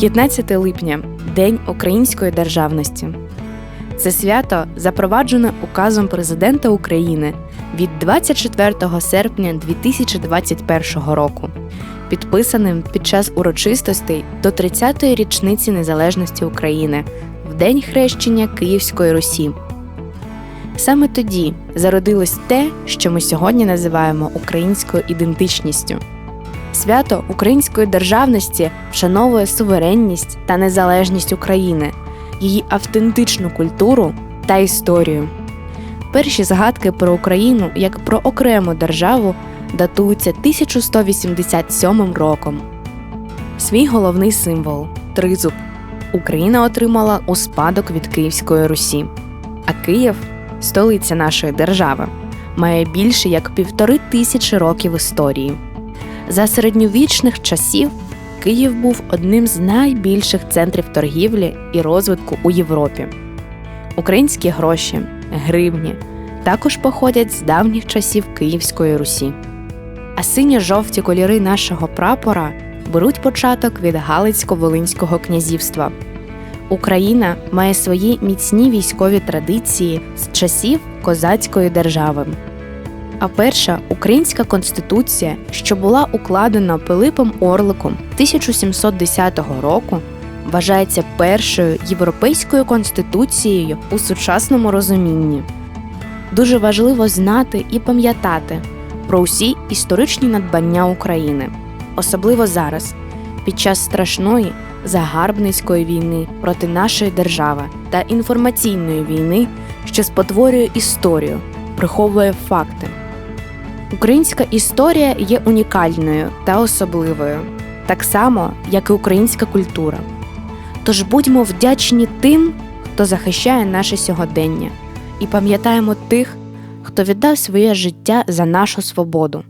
15 липня День української державності. Це свято запроваджено указом президента України від 24 серпня 2021 року, підписаним під час урочистостей до 30-ї річниці незалежності України в День хрещення Київської Русі. Саме тоді зародилось те, що ми сьогодні називаємо українською ідентичністю. Свято української державності вшановує суверенність та незалежність України, її автентичну культуру та історію. Перші згадки про Україну як про окрему державу датуються 1187 роком. Свій головний символ тризуб Україна отримала у спадок від Київської Русі, а Київ столиця нашої держави, має більше як півтори тисячі років історії. За середньовічних часів Київ був одним з найбільших центрів торгівлі і розвитку у Європі. Українські гроші, гривні також походять з давніх часів Київської Русі. А синьо-жовті кольори нашого прапора беруть початок від Галицько-Волинського князівства. Україна має свої міцні військові традиції з часів козацької держави. А перша українська конституція, що була укладена Пилипом Орликом 1710 року, вважається першою європейською конституцією у сучасному розумінні. Дуже важливо знати і пам'ятати про усі історичні надбання України, особливо зараз, під час страшної загарбницької війни проти нашої держави та інформаційної війни, що спотворює історію, приховує факти. Українська історія є унікальною та особливою, так само, як і українська культура. Тож будьмо вдячні тим, хто захищає наше сьогодення, і пам'ятаємо тих, хто віддав своє життя за нашу свободу.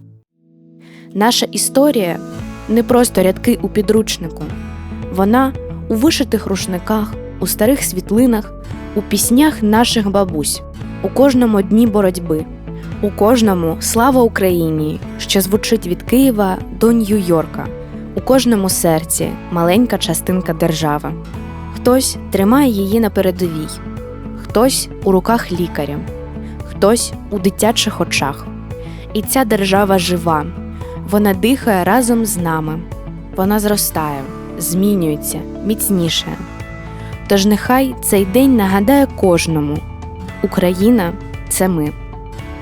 Наша історія не просто рядки у підручнику, вона у вишитих рушниках, у старих світлинах, у піснях наших бабусь, у кожному дні боротьби. У кожному слава Україні, що звучить від Києва до Нью-Йорка, у кожному серці маленька частинка держави. Хтось тримає її на передовій, хтось у руках лікаря, хтось у дитячих очах. І ця держава жива, вона дихає разом з нами, вона зростає, змінюється, міцніше. Тож нехай цей день нагадає кожному: Україна це ми.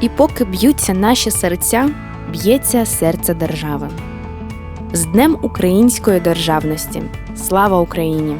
І поки б'ються наші серця, б'ється серце держави. З Днем Української державності. Слава Україні!